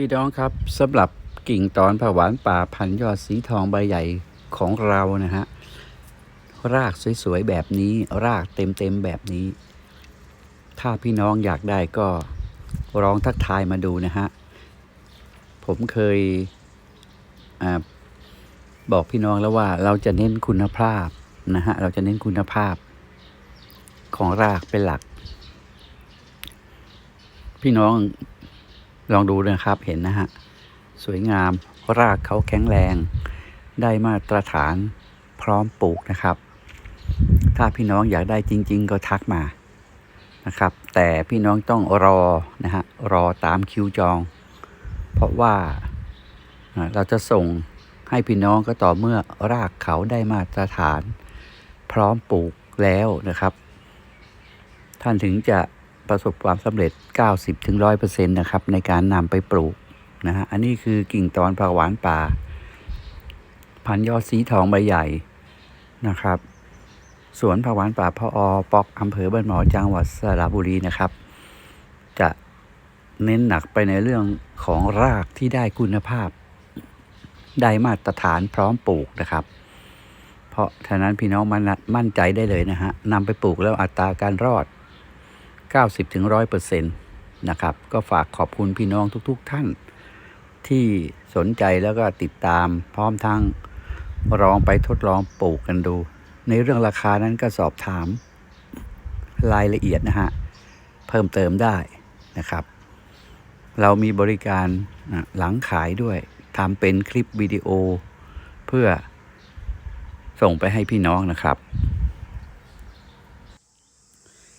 พี่น้องครับสำหรับกิ่งตอนผักหวานป่าพันยอดสีทองใบใหญ่ของเรานะฮะรากสวยๆแบบนี้รากเต็มๆแบบนี้ ถ้าพี่น้องอยากได้ก็ลองทักทายมาดูนะฮะ ผมเคยอบอกพี่น้องแล้วว่าเราจะเน้นคุณภาพนะฮะเราจะเน้นคุณภาพของรากเป็นหลัก พี่น้อง ลองดูนะครับเห็นนะฮะ สวยงาม รากเขาแข็งแรง ได้มาตรฐานพร้อมปลูกนะครับ ถ้าพี่น้องอยากได้จริง ๆ ก็ทักมานะครับ แต่พี่น้องต้องรอนะฮะ รอตามคิวจอง เพราะว่าอ่าเราจะส่งให้พี่น้องก็ต่อเมื่อรากเขาได้มาตรฐาน พร้อมปลูกแล้วนะครับ ท่านถึงจะ ประสบความสำเร็จ 90-100%นะครับในการนำไปปลูกนะฮะอันนี้คือกิ่งตอนผักหวานป่า พันยอดสีทองใบใหญ่นะครับ สวนผักหวานป่าพออปอกอำเภอบ้านหมอจังหวัดสระบุรีนะครับ จะเน้นหนักไปในเรื่องของรากที่ได้คุณภาพ ได้มาตรฐานพร้อมปลูกนะครับ เพราะฉะนั้นพี่น้องมันมั่นใจได้เลยนะฮะนำไปปลูกแล้วอัตราการรอด 90ถึง100%นะครับ ก็ฝากขอบคุณพี่น้องทุกๆทท่าน ที่สนใจแล้วก็ติดตามพร้อมทั้งลองไปทดลองปลูกกันดู ในเรื่องราคานั้นก็สอบถามรายละเอียดนะฮะ เพิ่มเติมได้นะครับ เรามีบริการหลังขายด้วยทำเป็นคลิปวิดีโอ เพื่อส่งไปให้พี่น้องนะครับ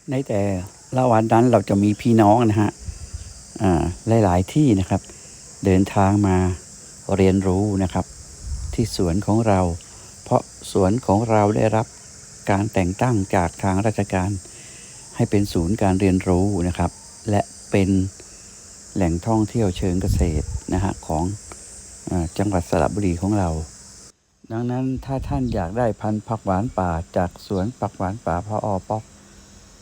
ในแต่ ละวันนั้นเราจะมีพี่น้องนะฮะอ่าหลาย ๆ ที่นะครับ เดินทางมาเรียนรู้นะครับ ที่สวนของเรา เพราะสวนของเราได้รับการแต่งตั้งจากทางราชการ ให้เป็นศูนย์การเรียนรู้นะครับ และเป็นแหล่งท่องเที่ยวเชิงเกษตรนะฮะของอจังหวัดสระบุรีของเรา ดังนั้นถ้าท่านอยากได้พันธุ์ผักหวานป่าจากสวนผักหวานป่าพออป๊อก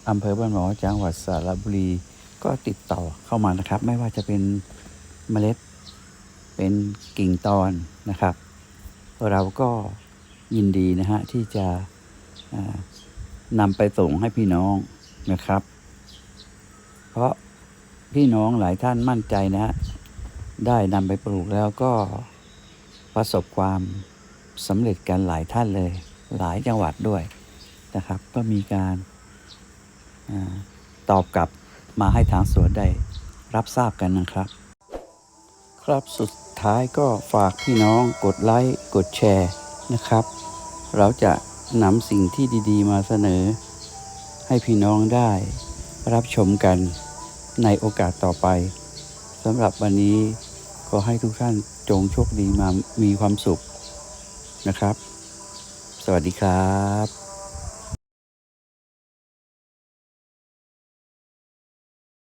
อำเภอบ้านหมอจังหวัดสระบุรี ก็ติดต่อเข้ามานะครับ ไม่ว่าจะเป็นเมล็ด เป็นกิ่งตอนนะครับ เราก็ยินดีนะฮะที่จะนำไปส่งให้พี่น้องนะครับ เพราะพี่น้องหลายท่านมั่นใจนะฮะได้นำไปปลูกแล้วก็ประสบความสำเร็จกันหลายท่านเลย หลายจังหวัดด้วยนะครับ ก็มีการ ตอบกลับมาให้ทางสวนได้รับทราบกันนะครับ ครับสุดท้ายก็ฝากพี่น้องกดไลค์กดแชร์นะครับ เราจะนำสิ่งที่ดีๆ มาเสนอ ให้พี่น้องได้รับชมกันในโอกาสต่อไปสำหรับวันนี้ขอให้ทุกท่านจงโชคดีมามีความสุขนะครับ สวัสดีครับ